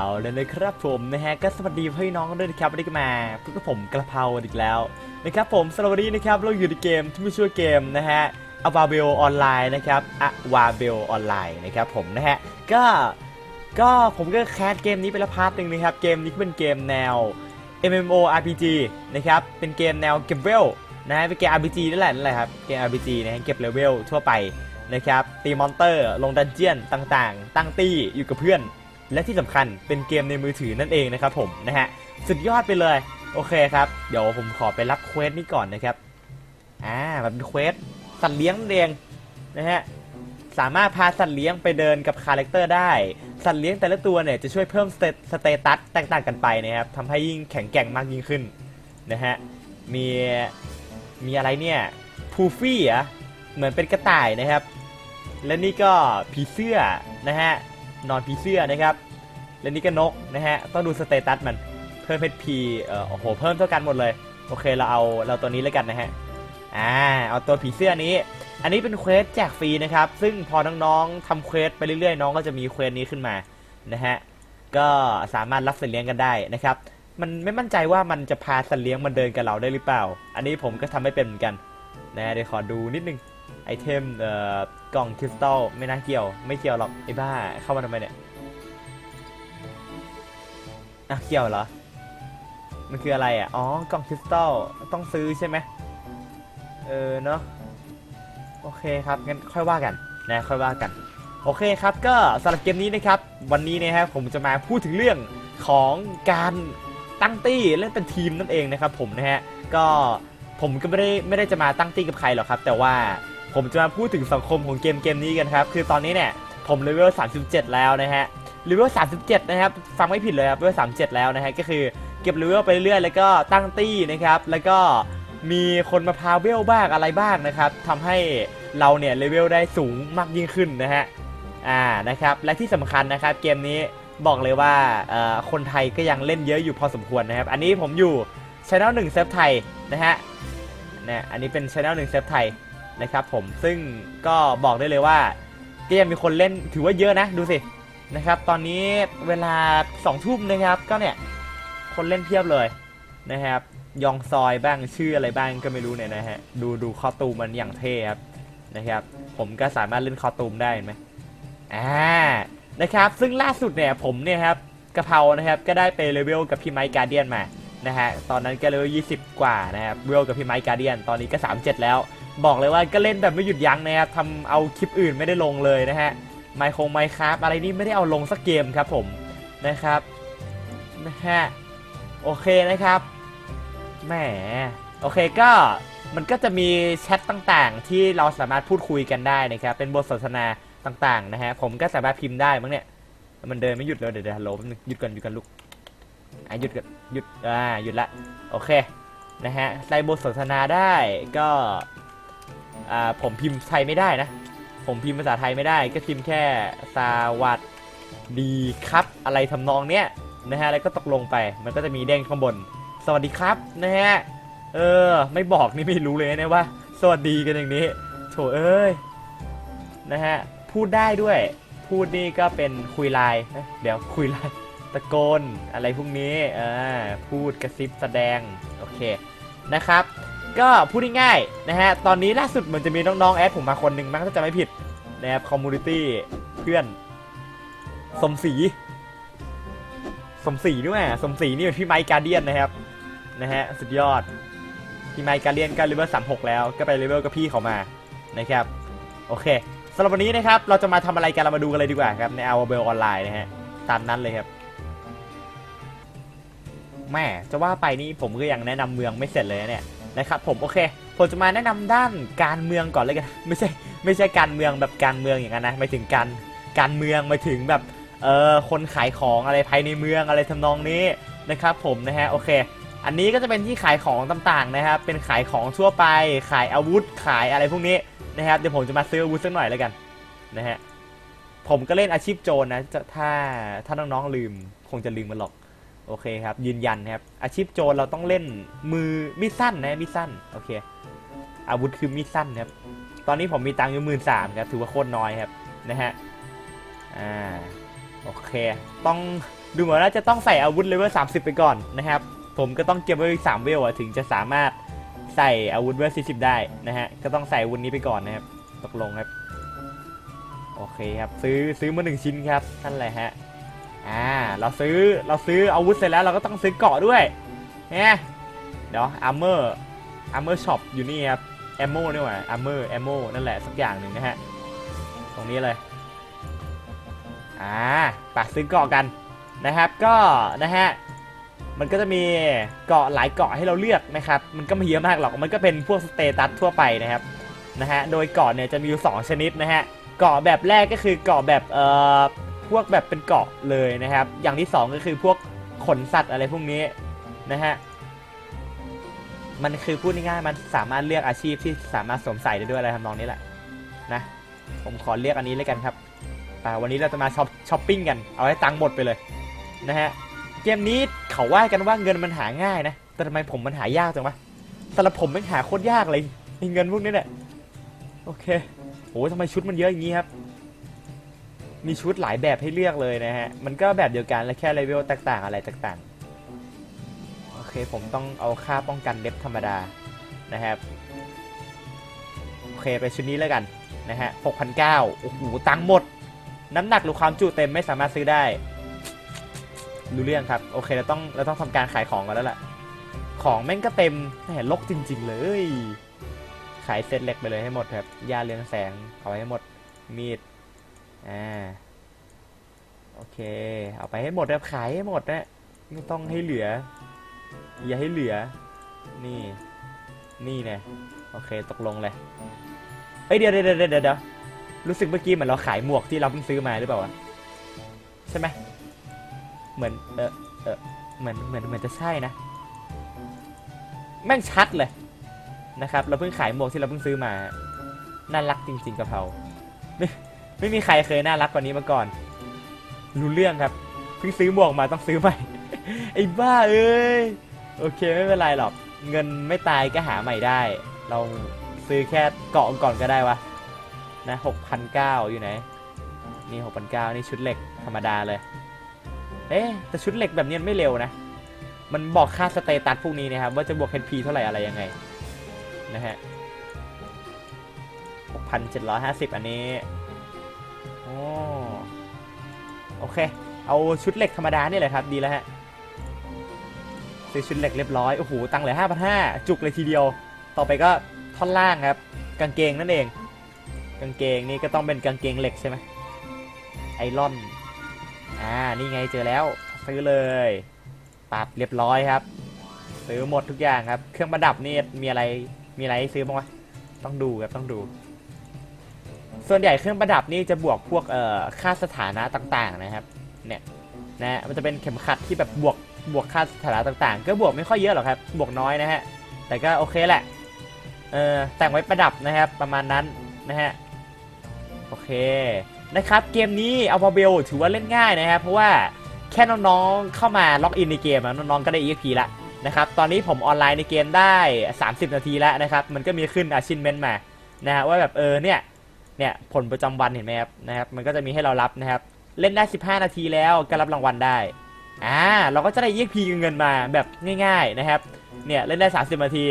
เอาเลยนะครับผมนะฮะก็สวัสดีพี่น้องด้วยนะครับวันนี้ก็มาพบกับผมกระเพราอีกแล้วนะครับผมสำหรับวันนี้นะครับเราอยู่ในเกมที่ไม่ช่วยเกมนะฮะอวาเบลออนไลน์นะครับอวาเบลออนไลน์นะครับผมนะฮะก็ก็ผมก็แคสเกมนี้ไปล้วพาร์ทหนึ่งนะครับเกมนี้เป็นเกมแนว MMORPG นะครับเป็นเกมแนวเก็บเวลนะฮะเป็นเกม RPG นั่นแหละนั่นแหละครับเกม RPG นะฮะเก็บเลเวลทั่วไปนะครับตีมอนเตอร์ลงดันเจียนต่างๆ ตั้งตี้อยู่กับเพื่อน และที่สำคัญเป็นเกมในมือถือนั่นเองนะครับผมนะฮะสุดยอดไปเลยโอเคครับ เดี๋ยวผมขอไปรับเควสนี้ก่อนนะครับอ่ามันเป็นเควสสัตว์เลี้ยงนั่นเองนะฮะสามารถพาสัตว์เลี้ยงไปเดินกับคาแรคเตอร์ได้ สัตว์เลี้ยงแต่ละตัวเนี่ยจะช่วยเพิ่มสเตสเตตัสแตกต่างกันไปนะครับทำให้ยิ่งแข็งแกร่งมากยิ่งขึ้นนะฮะมีมีอะไรเนี่ยพูฟี่อะเหมือนเป็นกระต่ายนะครับ และนี่ก็ผีเสื้อนะฮะ นอนผีเสื้อนะครับ และนี่ก็นกนะฮะ ต้องดูสเตตัสมัน เพิ่มเพชรพีเอ่อโอ้โห เพิ่มเท่ากันหมดเลย โอเค เราเอาเราตัวนี้แล้วกันนะฮะ อ่า เอาตัวผีเสื้อนี้ อันนี้เป็นเควสแจกฟรีนะครับ ซึ่งพอน้องๆทำเควสไปเรื่อยๆ น้องก็จะมีเควสนี้ขึ้นมา นะฮะ ก็สามารถรับสัตว์เลี้ยงกันได้นะครับ มันไม่มั่นใจว่ามันจะพาสัตว์เลี้ยงมันเดินกับเราได้หรือเปล่า อันนี้ผมก็ทำไม่เป็นเหมือนกัน นะเดี๋ยวขอดูนิดนึง อเทมเอ่อกล่องคริสตัลไม่น่าเกี่ยว ไม่เกี่ยวหรอกไอ้บ้าเข้ามาทำไมเนี่ยอะเกี่ยวเหรอ มันคืออะไรอะ อ๋อกล่องคริสตัลต้องซื้อใช่ไหมเออเนาะโอเคครับงั้นค่อยว่ากันนะค่อยว่ากันโอเคครับก็สำหรับเกมนี้นะครับ วันนี้นะครับผมจะมาพูดถึงเรื่องของการตั้งตี้เล่นเป็นทีมนั่นเองนะครับผมนะฮะก็ผมก็ไม่ได้ไม่ได้จะมาตั้งตี้กับใครหรอกครับ แต่ว่า ผมจะมาพูดถึงสังคมของเกมเกมนี้กันครับ คือตอนนี้เนี่ยผมเลเวล 37 แล้วนะฮะ เลเวล 37 นะครับ ฟังไม่ผิดเลยครับ เลเวล 37 แล้วนะฮะ ก็คือเก็บเลเวลไปเรื่อยๆแล้วก็ตั้งตี้นะครับ แล้วก็มีคนมาพาเวลบ้างอะไรบ้างนะครับทำให้เราเนี่ยเลเวลได้สูงมากยิ่งขึ้นนะฮะ อ่า นะครับ และที่สำคัญนะครับเกมนี้บอกเลยว่าคนไทยก็ยังเล่นเยอะอยู่พอสมควรนะครับ อันนี้ผมอยู่ช anel 1เซฟไทยนะฮะเนี่ยอันนี้เป็นช anel 1เซฟไทย นะครับผมซึ่งก็บอกได้เลยว่าก็ยังมีคนเล่นถือว่าเยอะนะดูสินะครับ ตอนนี้เวลา2ทุ่มนะครับ ก็เนี่ยคนเล่นเพียบเลยนะครับ ยองซอยบ้างชื่ออะไรบ้างก็ไม่รู้เนี่ยนะฮะดูดูคอตูมมันอย่างเท่ครับนะครับ ผมก็สามารถเล่นคอตูมได้ไหมอ่านะครับ ซึ่งล่าสุดเนี่ยผมเนี่ยครับกะเพรานะครับก็ได้ไปเลเวลกับพี่ไมค์การเดียนมานะฮะตอนนั้นก็เลเวล20 กว่านะครับเลเวลกับพี่ไมค์การเดียนตอนนี้ก็ 37 แล้ว บอกเลยว่าก็เล่นแบบไม่หยุดยั้งนะครับทำเอาคลิปอื่นไม่ได้ลงเลยนะฮะไมโครไมค์ครับอะไรนี่ไม่ได้เอาลงสักเกมครับผมนะครับนะฮะโอเคนะครับแหมโอเคก็มันก็จะมีแชทต่างๆ ที่เราสามารถพูดคุยกันได้นะครับ เป็นบทสนทนาต่างๆนะฮะผมก็สามารถพิมพ์ได้มั้งเนี่ยมันเดินไม่หยุดเลยเดี๋ยวเดี๋ยวฮัลโหลหยุดก่อนหยุดก่อนลูกอะหยุดก่อนหยุดอ่าหยุดละโอเคนะฮะใส่บทสนทนาได้ก็ ผมพิมพ์ไทยไม่ได้นะ ผมพิมพ์ภาษาไทยไม่ได้ ก็พิมพ์แค่สวัสดีครับ อะไรทำนองเนี้ยนะฮะแล้วก็ตกลงไปมันก็จะมีเด้งข้างบน สวัสดีครับนะฮะเออ ไม่บอกนี่ไม่รู้เลยนะว่า สวัสดีกันอย่างนี้โถเอ้ยนะฮะพูดได้ด้วย พูดนี่ก็เป็นคุยไลน์นะเดี๋ยวคุยไลน์ตะโกนอะไรพวกนี้อ่าพูดกระซิบแสดง โอเคนะครับ ก็พูดง่ายๆนะฮะ ตอนนี้ล่าสุดเหมือนจะมีน้องๆแอดผมมาคนหนึ่งมั้งถ้าจะไม่ผิดนะครับคอมมูนิตี้เพื่อน สมศรี สมศรีด้วยสมศรีนี่เป็นพี่ไมค์การเดียนนะครับ นะฮะ สุดยอด พี่ไมค์การเดียนก็เลเวล36แล้ว ก็ไปเลเวลกับพี่เขามา นะครับ โอเคสำหรับวันนี้นะครับ เราจะมาทำอะไรกัน เรามาดูกันเลยดีกว่าครับ ใน Our Bell Online นะฮะ ตามนั้นเลยครับแม่จะว่าไปนี่ผมก็ยังแนะนำเมืองไม่เสร็จเลยเนี่ย นะครับผมโอเคผมจะมาแนะนำด้านการเมืองก่อนเลยกันไม่ใช่ไม่ใช่การเมืองแบบการเมืองอย่างนั้นนะไม่ถึงการการเมืองไม่ถึงแบบเออคนขายของอะไรภายในเมืองอะไรทำนองนี้นะครับผมนะฮะโอเค อันนี้ก็จะเป็นที่ขายของต่างๆนะครับเป็นขายของทั่วไป ขายอาวุธขายอะไรพวกนี้นะครับเดี๋ยวผมจะมาซื้ออาวุธสักหน่อยแล้วกันนะฮะผมก็เล่นอาชีพโจรนะจะถ้าถ้าน้องๆลืม คงจะลืมมันหรอก โอเคครับ ยืนยันนะครับ อาชีพโจรเราต้องเล่นมือมีดสั้นนะมีดสั้นโอเค อาวุธคือมีดสั้นครับ ตอนนี้ผมมีตังค์อยู่หมื่นสามครับถือว่าโคตรน้อยครับนะฮะอ่าโอเค ต้องดูเหมือนว่าจะต้องใส่อาวุธเลเวล30ไปก่อนนะครับ ผมก็ต้องเก็บไว้อีก3เวลถึงจะสามารถใส่อาวุธเลเวล40ได้นะฮะก็ต้องใส่อาวุธนี้ไปก่อนนะครับตกลงครับ โอเคครับ ซื้อซื้อมาหนึ่งชิ้นครับนั่นแหละฮะ อ่าเราซื้อเราซื้ออาวุธเสร็จแล้วเราก็ต้องซื้อเกาะด้วยเนี่ยเดี๋ยวอาร์เมอร์อาร์เมอร์ช็อปอยู่นี่ครับแอมโม่นี่หว่าอาร์เมอร์แอมโม่นั่นแหละสักอย่างหนึ่งนะฮะตรงนี้เลยอ่าปะซื้อเกาะกันนะครับ ก็นะฮะมันก็จะมีเกาะหลายเกาะให้เราเลือกนะครับ มันก็ไม่เยอะมากหรอก มันก็เป็นพวกสเตตัสทั่วไปนะครับ นะฮะ โดยเกาะเนี่ยจะมีอยู่สองชนิดนะฮะ เกาะแบบแรกก็คือเกาะแบบเอ่อ พวกแบบเป็นเกาะเลยนะครับ อย่างที่สองก็คือพวกขนสัตว์อะไรพวกนี้นะฮะมันคือพูดง่ายๆมันสามารถเลือกอาชีพที่สามารถสวมใส่ได้ด้วยอะไรทำนองนี้แหละนะผมขอเรียกอันนี้เลยกันครับแต่วันนี้เราจะมาช้อปช้อปปิ้งกันเอาให้ตังค์หมดไปเลยนะฮะเกมนี้เขาว่ากันว่าเงินมันหาง่ายนะ แต่ทำไมผมมันหายากจังวะสำหรับผมมันหาโคตรยากเลยเงินพวกนี้เนี่ยโอเคโอ้ทำไมชุดมันเยอะอย่างนี้ครับ มีชุดหลายแบบให้เลือกเลยนะฮะ มันก็แบบเดียวกันและแค่เลเวลต่างๆ อะไรต่างๆ โอเคผมต้องเอาค่าป้องกันเด็บธรรมดานะครับ โอเคไปชุดนี้แล้วกันนะฮะ6,900โอ้โห ตังค์หมด น้ำหนักหรือความจุเต็มไม่สามารถซื้อได้ รู้เรื่องครับ โอเคเราต้องเราต้องทำการขายของกันแล้วล่ะ ของแม่งก็เต็มแหมลกจริง ๆ เลย ขายเซตเหล็กไปเลยให้หมดครับ ยาเรืองแสงเอาไว้ให้หมด มีด อ่าโอเค เอาไปให้หมดครับขายให้หมดนะไม่ต้องให้เหลือ อย่าให้เหลือ นี่ นี่เนี่ยโอเคตกลงเลยเอ้ยเดี๋ยวเดี๋ยวเดี๋ยวเดี๋ยวรู้สึกเมื่อกี้เหมือนเราขายหมวกที่เราเพิ่งซื้อมาหรือเปล่าวะใช่ไหมเหมือนเออเออเหมือนเหมือนเหมือนจะใช่นะแม่งชัดเลยนะครับ เราเพิ่งขายหมวกที่เราเพิ่งซื้อมา น่ารักจริง ๆกะเพรา ไม่มีใครเคยน่ารักกว่านี้มาก่อน รู้เรื่องครับ เพิ่งซื้อหมวกมาต้องซื้อใหม่ ไอ้บ้าเอ้ย โอเคไม่เป็นไรหรอก เงินไม่ตายก็หาใหม่ได้ เราซื้อแค่เกาะก่อนก็ได้วะ นะหกพันเก้าอยู่ไหน นี่หกพันเก้านี่ชุดเหล็กธรรมดาเลย เอ๊ะ แต่ชุดเหล็กแบบนี้มันไม่เร็วนะ มันบอกค่าสเตตัสพวกนี้นะครับ ว่าจะบวก HP เท่าไหร่อะไรยังไง นะฮะหกพันเจ็ดร้อยห้าสิบอันนี้ โอ้โอเค เอาชุดเหล็กธรรมดานี่แหละครับ ดีแล้วฮะซื้อชุดเหล็กเรียบร้อย โอ้โห ตังค์เหลือห้าพันห้าจุกเลยทีเดียว ต่อไปก็ท่อนล่างครับ กางเกงนั่นเอง กางเกงนี่ก็ต้องเป็นกางเกงเหล็กใช่ไหมไอรอน อ่า นี่ไงเจอแล้ว ซื้อเลยปรับเรียบร้อยครับ ซื้อหมดทุกอย่างครับ เครื่องประดับนี่มีอะไร มีอะไรให้ซื้อบ้างวะ ต้องดูครับ ต้องดู ส่วนใหญ่เครื่องประดับนี่จะบวกพวกเอ่อค่าสถานะต่างๆนะครับ เนี่ยนะมันจะเป็นเข็มขัดที่แบบบวกบวกค่าสถานะต่างๆ ก็บวกไม่ค่อยเยอะหรอกครับ บวกน้อยนะฮะ แต่ก็โอเคแหละ เออแต่งไว้ประดับนะครับ ประมาณนั้นนะฮะ โอเคนะครับเกมนี้อัลฟาเบลถือว่าเล่นง่ายนะครับ เพราะว่าแค่น้องๆเข้ามาล็อกอินในเกมน้องๆก็ได้ EXP ละนะครับ ตอนนี้ผมออนไลน์ในเกมได้ 30 นาทีแล้วนะครับ มันก็มีขึ้น achievement มานะฮะว่าแบบเออเนี่ย เนี่ยผลประจำวันเห็นไหมครับนะครับ มันก็จะมีให้เรารับนะครับ เล่นได้ 15 นาทีแล้วก็รับรางวัลได้อ่าเราก็จะได้ EXP เงินมาแบบง่าย ๆนะครับเนี่ยเล่นได้ 30 นาที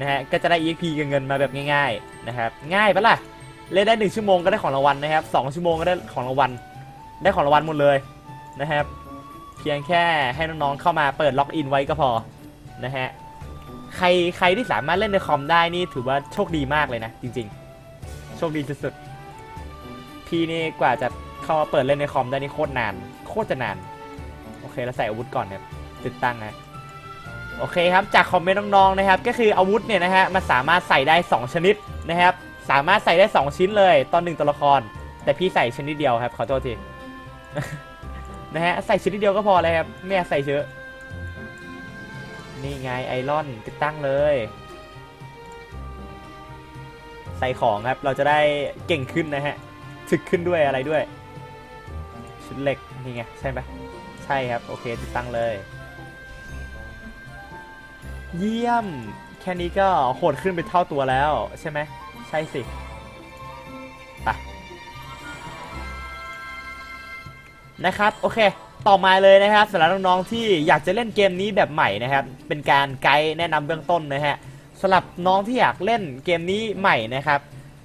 นะฮะก็จะได้ EXP เงินมาแบบง่ายๆนะครับง่ายปะล่ะเล่นได้ 1 ชั่วโมงก็ได้ของรางวัลนะครับ2ชั่วโมงก็ได้ของรางวัลได้ของรางวัลหมดเลยนะครับ เพียงแค่ให้น้องๆเข้ามาเปิดล็อกอินไว้ก็พอนะฮะใครใครที่สามารถเล่นในคอมได้นี่ถือว่าโชคดีมากเลยนะจริงๆ โชคดีสุดๆ พี่นี่กว่าจะเข้ามาเปิดเล่นในคอมได้นี่โคตรนาน โคตรจะนาน โอเคแล้วใส่อาวุธก่อนครับติดตั้งนะโอเคครับจากคอมเมนต์น้องๆนะครับ ก็คืออาวุธเนี่ยนะฮะมันสามารถใส่ได้ 2 ชนิดนะครับ สามารถใส่ได้ 2 ชิ้นเลยตอนหนึ่งตัวละคร แต่พี่ใส่ชนิดเดียวครับขอโทษทีนะฮะใส่ชนิดเดียวก็พอเลยครับไม่อยากใส่เยอะนี่ไงไอรอนติดตั้งเลย ใส่ของครับเราจะได้เก่งขึ้นนะฮะ ถึกขึ้นด้วยอะไรด้วย ชุดเหล็กนี่ไงใช่ไหมใช่ครับ โอเคติดตั้งเลย เยี่ยม แค่นี้ก็โหดขึ้นไปเท่าตัวแล้วใช่ไหมใช่สิไปนะครับ โอเคต่อมาเลยนะครับสำหรับน้องๆที่อยากจะเล่นเกมนี้แบบใหม่นะครับ เป็นการไกด์แนะนำเบื้องต้นนะฮะสำหรับน้องที่อยากเล่นเกมนี้ใหม่นะครับ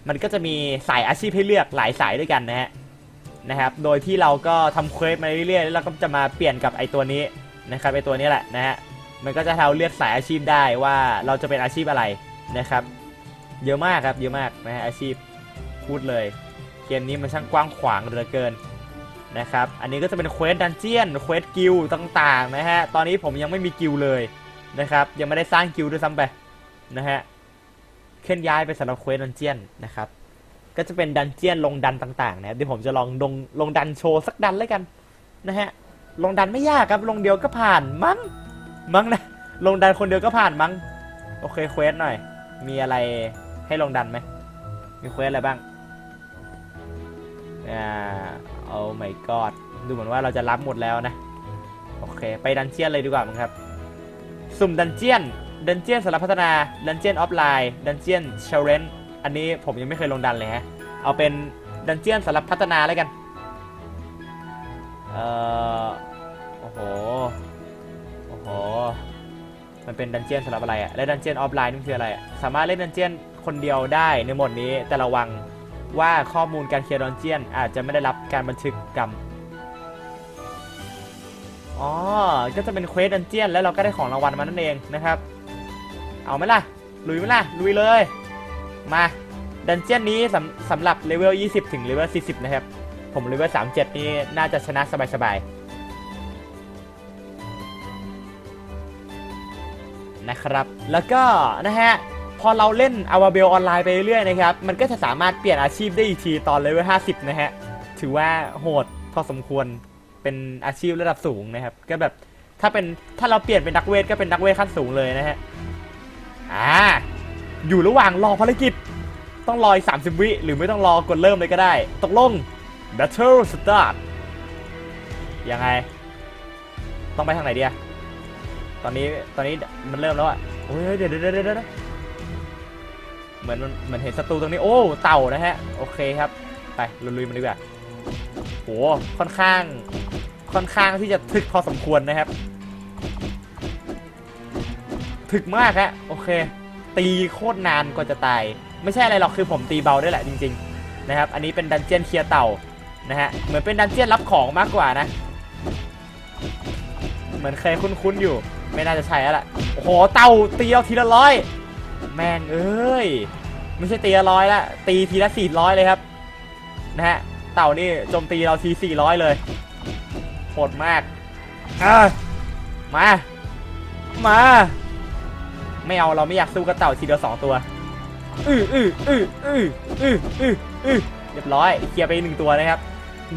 มันก็จะมีสายอาชีพให้เลือกหลายสายด้วยกันนะฮะนะครับ โดยที่เราก็ทำเควสมาเรื่อยๆแล้วเราก็จะมาเปลี่ยนกับไอตัวนี้นะครับไอตัวนี้แหละนะฮะมันก็จะให้เราเลือกสายอาชีพได้ว่าเราจะเป็นอาชีพอะไรนะครับ เยอะมากครับเยอะมากนะฮะอาชีพพูดเลยเกมนี้มันช่างกว้างขวางเหลือเกินนะครับ อันนี้ก็จะเป็นเควสดันเจียนเควสกิลต่างๆนะฮะ ตอนนี้ผมยังไม่มีกิลเลยนะครับ ยังไม่ได้สร้างกิลด้วยซ้ำไปนะฮะ เคลื่อนย้ายไปสำหรับเควสดันเจียนนะครับ ก็จะเป็นดันเจียนลงดันต่างๆนะครับเดี๋ยวผมจะลองลงลงดันโชว์สักดันแล้วกันนะฮะลงดันไม่ยากครับลงเดียวก็ผ่านมั้งมั้งนะลงดันคนเดียวก็ผ่านมั้งโอเคเควสหน่อย มีอะไรให้ลงดันไหมมีเควสอะไรบ้างอ่าโอ้ my god ดูเหมือนว่าเราจะรับหมดแล้วนะ โอเค ไปดันเจียนเลยดีกว่ามั้งครับ สุ่มดันเจียน ดันเจียนสำหรับพัฒนาดันเจียนออฟไลน์ดันเจียนเชลเลนอันนี้ผมยังไม่เคยลงดันเลยฮะ เอาเป็นดันเจียนสำหรับพัฒนาแล้วกัน เอ่อ โอ้โห โอ้โห มันเป็นดันเจียนสำหรับอะไรอะและดันเจียนออฟไลน์นี่มันคืออะไรอะสามารถเล่นดันเจียนคนเดียวได้ในหมดนี้แต่ระวังว่าข้อมูลการเคลียร์ดันเจียนอาจจะไม่ได้รับการบันทึกกรรมอ๋อ ก็จะเป็นเควสดันเจียนแล้วเราก็ได้ของรางวัลมานั่นเองนะครับ เอาไหมล่ะ ลุยไหมล่ะ ลุยเลย มาดันเจียนนี้สำสำหรับเลเวล 20 ถึงเลเวล 40 นะครับ ผมเลเวล 37 นี่น่าจะชนะสบายๆ นะครับ แล้วก็นะฮะ พอเราเล่นอวาเบลออนไลน์ไปเรื่อยนะครับ มันก็จะสามารถเปลี่ยนอาชีพได้อีกทีตอนเลเวล 50 นะฮะ ถือว่าโหดพอสมควร เป็นอาชีพระดับสูงนะครับ ก็แบบถ้าเป็นถ้าเราเปลี่ยนเป็นนักเวทก็เป็นนักเวทขั้นสูงเลยนะฮะ อ่า อยู่ระหว่างรอภารกิจ ต้องรออีก30 วิ หรือไม่ต้องรอกดเริ่มเลยก็ได้ ตกลง Battle Start ยังไง ต้องไปทางไหนดีอะตอนนี้ ตอนนี้มันเริ่มแล้วอะโอ้ยเดี๋ยวเดี๋ยวเดี๋ยวเดี๋ยวเหมือนมันเหมือนเห็นศัตรูตรงนี้ โอ้ เต่านะฮะ โอเคครับ ไปลุยๆมันดีกว่าโห ค่อนข้าง ค่อนข้างที่จะถึกพอสมควรนะครับ ถึกมากฮะโอเค ตีโคตรนานกว่าจะตาย ไม่ใช่อะไรหรอกคือผมตีเบาได้แหละจริงๆนะครับอันนี้เป็นดันเจียนเคลียร์เต่านะฮะเหมือนเป็นดันเจียนรับของมากกว่านะ เหมือนเคยคุ้นๆอยู่ ไม่น่าจะใช่แล้วล่ะโอ้โหเต่าตีเอาทีละร้อยแม่งเอ้ยไม่ใช่ตีละร้อยละตีทีละสี่ร้อยเลยครับนะฮะเต่านี่โจมตีเราทีสี่ร้อยเลยโหดมากอะมา มา ไม่เอาเราไม่อยากสู้กับเต่าทีเดียวสองตัวอืออืออืออืออืออืออือเรียบร้อยเคลียร์ไปหนึ่งตัวนะครับ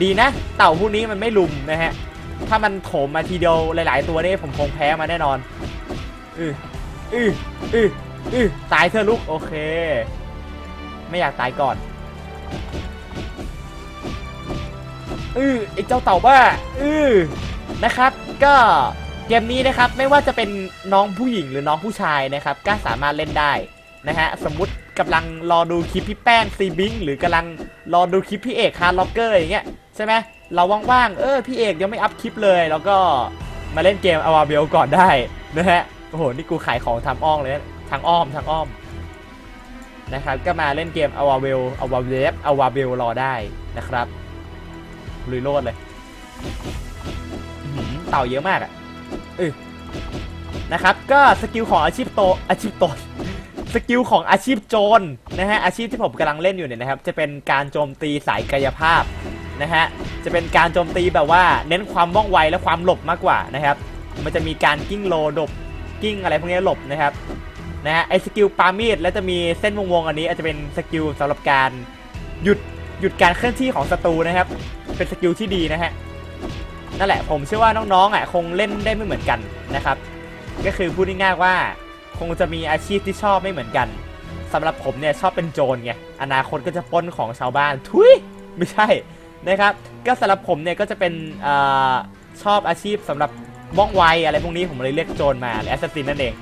ดีนะ เต่าพวกนี้มันไม่ลุมนะฮะ ถ้ามันโถมมาทีเดียวหลาย ๆ ตัวนี่ผมคงแพ้มาแน่นอนอืออืออืออือตายเถอลูกโอเค ไม่อยากตายก่อนอือไอเจ้าเต่าบ้าอือนะครับ ก็ เกมนี้นะครับไม่ว่าจะเป็นน้องผู้หญิงหรือน้องผู้ชายนะครับก็สามารถเล่นได้นะฮะสมมุติกำลังรอดูคลิปพี่แป้งซีบิงหรือกำลังรอดูคลิปพี่เอกคาร์ล็อกเกอร์อย่างเงี้ยใช่ไหมเราว่างๆเออพี่เอกยังไม่อัพคลิปเลย แล้วก็มาเล่นเกมอวาเบลก่อนได้นะฮะโอ้โหนี่กูขายของทาอ้อมเลยทางอ้อมทางอ้อมนะครับก็มาเล่นเกมอวาเบลอวาเบลอวาเบลรอได้นะครับลุยโลดเลยเต่าเยอะมากอะ เออนะครับ ก็สกิลของอาชีพโตอาชีพโตสกิลของอาชีพโจรนะฮะอาชีพที่ผมกำลังเล่นอยู่เนี่ยนะครับ จะเป็นการโจมตีสายกายภาพนะฮะจะเป็นการโจมตีแบบว่าเน้นความว่องไวและความหลบมากกว่านะครับ มันจะมีการกิ้งโลดบกิ้งอะไรพวกนี้หลบนะครับนะฮะไอสกิลปามีดแล้วจะมีเส้นวงๆอันนี้ อาจจะเป็นสกิลสำหรับการหยุดหยุดการเคลื่อนที่ของศัตรูนะครับ เป็นสกิลที่ดีนะฮะ นั่นแหละผมเชื่อว่าน้องๆอะคงเล่นได้ไม่เหมือนกันนะครับ ก็คือพูดง่ายๆว่า คงจะมีอาชีพที่ชอบไม่เหมือนกันสำหรับผมเนี่ยชอบเป็นโจรไงอนาคตก็จะปล้นของชาวบ้านทุยไม่ใช่นะครับ ก็สำหรับผมเนี่ยก็จะเป็นอชอบอาชีพสำหรับบ้องไวอะไรพวกนี้ผมเลยเรียกโจรมาหรือแอสซัสซินนั่นเอง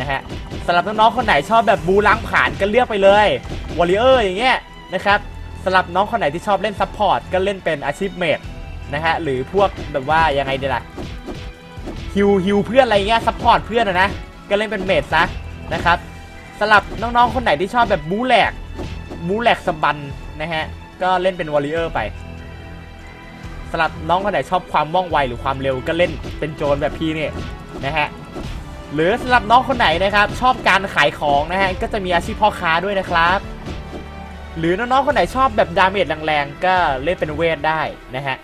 นะฮะสำหรับน้องๆคนไหนชอบแบบบูล้างผ่านก็เลือกไปเลยวอริเออร์อย่างเงี้ยนะครับสำหรับน้องคนไหนที่ชอบเล่นซัพพอร์ตก็เล่นเป็นอาชีพเมด นะฮะหรือพวกแบบว่ายังไงเดี๋ยล่ะฮิวฮิวเพื่อนอะไรเงี้ยซัพพอร์ตเพื่อนอะนะก็เล่นเป็นเมดซะนะครับสำหรับน้องๆคนไหนที่ชอบแบบบูแหลกบูแหลกสบันนะฮะก็เล่นเป็นวอริเออร์ไปสำหรับน้องคนไหนชอบความว่องไวหรือความเร็วก็เล่นเป็นโจรแบบพี่เนี่ยนะฮะหรือสำหรับน้องคนไหนนะครับ ชอบการขายของนะฮะก็จะมีอาชีพพ่อค้าด้วยนะครับ หรือน้องๆคนไหนชอบแบบดาเมจแรงๆก็เล่นเป็นเวทได้นะฮะ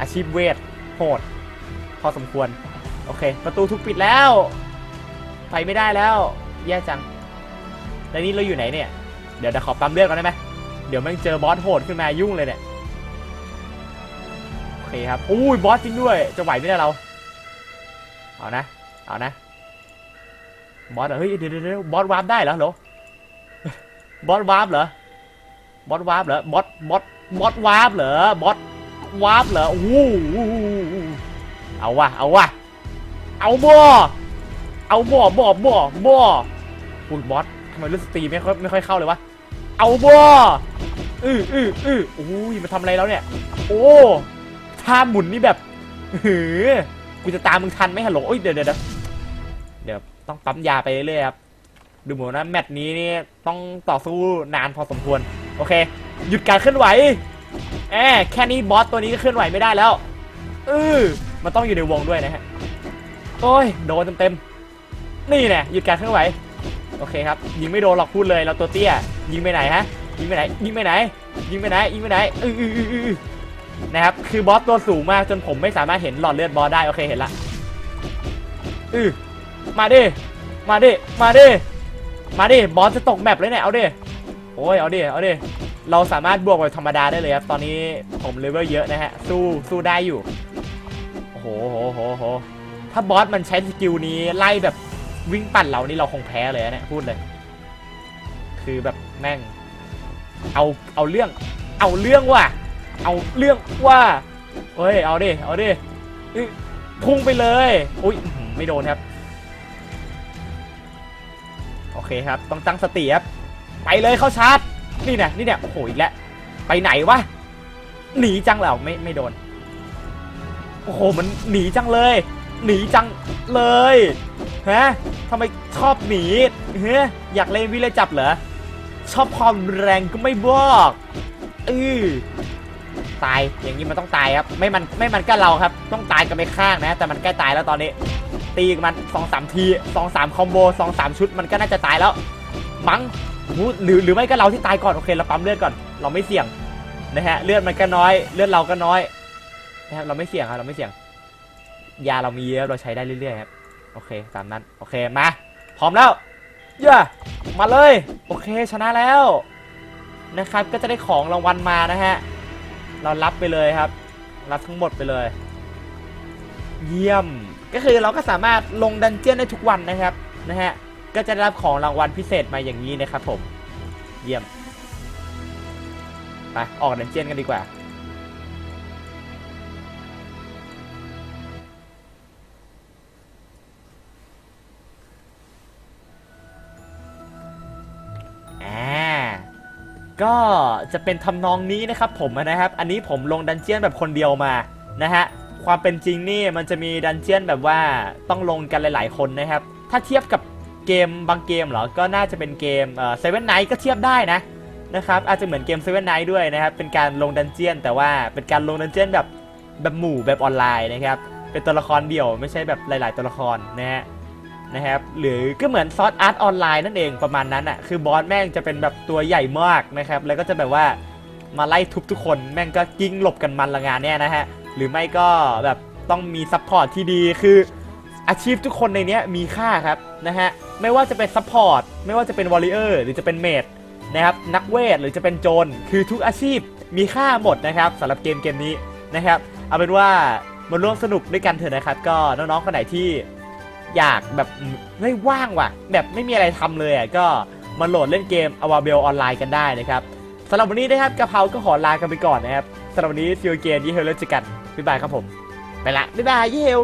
อาชีพเวทโหด พอสมควร โอเค ประตูถูกปิดแล้ว ไปไม่ได้แล้ว แย่จัง แล้วนี่เราอยู่ไหนเนี่ย เดี๋ยวเดี๋ยวขอปั๊มเลือดก่อนได้ไหมเดี๋ยวแม่งเจอบอสโหดขึ้นมายุ่งเลยเนี่ยโอเคครับอุ้ยบอสจริงด้วย จะไหวไหมเนี่ยเรา เอานะ เอานะ บอสเฮ้ยเดี๋ยวเดี๋ยวบอสวาร์ปได้เหรอบอสวาร์ปเหรอบอสวาร์ปเหรอบอสบอสบอสวาร์ปเหรอบอส วาร์ปเหรอโอ้โหเอาวะเอาวะเอาบ่อเอาบ่อบ่อบ่อบ่อุ้ยบอสทำไมเลือดสตรีไม่ค่อยไม่ค่อยเข้าเลยวะเอาบ่ออืออืออือโอ้ยมาทำอะไรแล้วเนี่ย โอ้ท่าหมุนนี่แบบหือกูจะตามมึงทันไหมฮัลโหลเอ้ยเดี๋ยวเดี๋ยวเดี๋ยวเดี๋ยวต้องปั๊มยาไปเรื่อยครับดูเหมือนว่าแมตช์นี้นี่ต้องต่อสู้นานพอสมควร โอเค หยุดการเคลื่อนไหว แอบแค่นี้บอสตัวนี้ก็เคลื่อนไหวไม่ได้แล้วเออมันต้องอยู่ในวงด้วยนะฮะโอ้ยโดนเต็มๆนี่แน่หยุดการเคลื่อนไหวโอเคครับยิงไม่โดนหรอกพูดเลยเราตัวเตี้ย ยิงไปไหนฮะยิงไปไหน ยิงไปไหน ยิงไปไหนยิงไปไหนอืออืออืออือนะครับคือบอสตัวสูงมากจนผมไม่สามารถเห็นหลอดเลือดบอสได้โอเคเห็นละอือมาดิมาดิมาดิมาดิบอสจะตกแมปเลยเนี่ยเอาดิโอ้ยเอาดิเอาดิ เราสามารถบวกแบบธรรมดาได้เลยครับ ตอนนี้ผมเลเวลเยอะนะฮะ สู้สู้ได้อยู่ โอ้โหโหโหโหถ้าบอสมันใช้สกิลนี้ไล่แบบวิ่งปั่นเรานี่เราคงแพ้เลยนะเนี่ยพูดเลย คือแบบแม่ง เอาเอาเรื่อง เอาเรื่องว่ะ เอาเรื่องว่าเฮ้ยเอาดิเอาดิพุ่งไปเลยอุ้ยไม่โดนครับ โอเคครับ ต้องตั้งสติครับ ไปเลยเข้าชาร์จ นี่เนี่ยนี่เนี่ยโอ้โหอีกแล้วไปไหนวะหนีจังแล้วไม่ไม่โดนโอ้โหมันหนีจังเลย หนีจังเลยฮะทำไมชอบหนีเฮ้ยอยากเล่นวิเลยจับเหรอชอบความแรงก็ไม่บอกเออตายอย่างนี้มันต้องตายครับ ไม่มันไม่มันก็เราครับ ต้องตายกันไปข้างนะ แต่มันใกล้ตายแล้วตอนนี้ ตีกับมันสองสามทีสองสามคอมโบสองสามชุดมันก็น่าจะตายแล้ว มั้ง หูหรือหรือไม่ก็เราที่ตายก่อนโอเคเราปั๊มเลือดก่อน เราไม่เสี่ยงนะฮะเลือดมันก็น้อยเลือดเราก็น้อยนะครับเราไม่เสี่ยงครับเราไม่เสี่ยง ยาเรามีเยอะเราใช้ได้เรื่อยๆครับโอเคตามนั้นโอเคมาพร้อมแล้วเย่มาเลยโอเคชนะแล้วนะครับก็จะได้ของรางวัลมานะฮะเรารับไปเลยครับ รับทั้งหมดไปเลย เยี่ยมก็คือเราก็สามารถลงดันเจี้ยนได้ทุกวันนะครับนะฮะ ก็จะได้รับของรางวัลพิเศษมาอย่างนี้นะครับผม เยี่ยม ไป ออกดันเจียนกันดีกว่าอ่า ก็จะเป็นทำนองนี้นะครับผมนะครับ อันนี้ผมลงดันเจียนแบบคนเดียวมานะฮะ ความเป็นจริงนี่มันจะมีดันเจียนแบบว่าต้องลงกันหลาย ๆ คนนะครับ ถ้าเทียบกับ เกมบางเกมเหรอ ก็น่าจะเป็นเกมเซเว่นไนท์ก็เทียบได้นะนะครับอาจจะเหมือนเกมเซเว่นไนท์ด้วยนะครับ เป็นการลงดันเจียน แต่ว่าเป็นการลงดันเจียนแบบแบบหมู่แบบออนไลน์นะครับ เป็นตัวละครเดี่ยวไม่ใช่แบบหลาย ๆ ตัวละครนะฮะนะครับหรือก็เหมือนซอสอาร์ตออนไลน์นั่นเองประมาณนั้นอะคือบอสแม่งจะเป็นแบบตัวใหญ่มากนะครับแล้วก็จะแบบว่ามาไล่ทุบทุกคนแม่งก็กิ้งหลบกันมันละงานเนี่ยนะฮะหรือไม่ก็แบบต้องมีซัพพอร์ตที่ดีคืออาชีพทุกคนในนี้มีค่าครับ นะฮะ ไม่ว่าจะเป็นซัพพอร์ตไม่ว่าจะเป็นวอริเออร์หรือจะเป็นเมดนะครับนักเวทหรือจะเป็นโจรคือทุกอาชีพมีค่าหมดนะครับสำหรับเกมเกมนี้นะครับ เอาเป็นว่ามาร่วมสนุกด้วยกันเถอะนะครับ ก็น้องๆคนไหนที่อยากแบบไม่ว่างว่ะ แบบไม่มีอะไรทำเลยอะก็มาโหลดเล่นเกม a v a b e l ออนไลน์กันได้นะครับสำหรับวันนี้นะครับกะเพราก็ขอลากันไปก่อนนะครับสำหรับวันนี้ฟิวเกมยี่เฮลเลอร์จอกันบ๊ายบายครับผมไปละบ๊ายบายยี่เฮล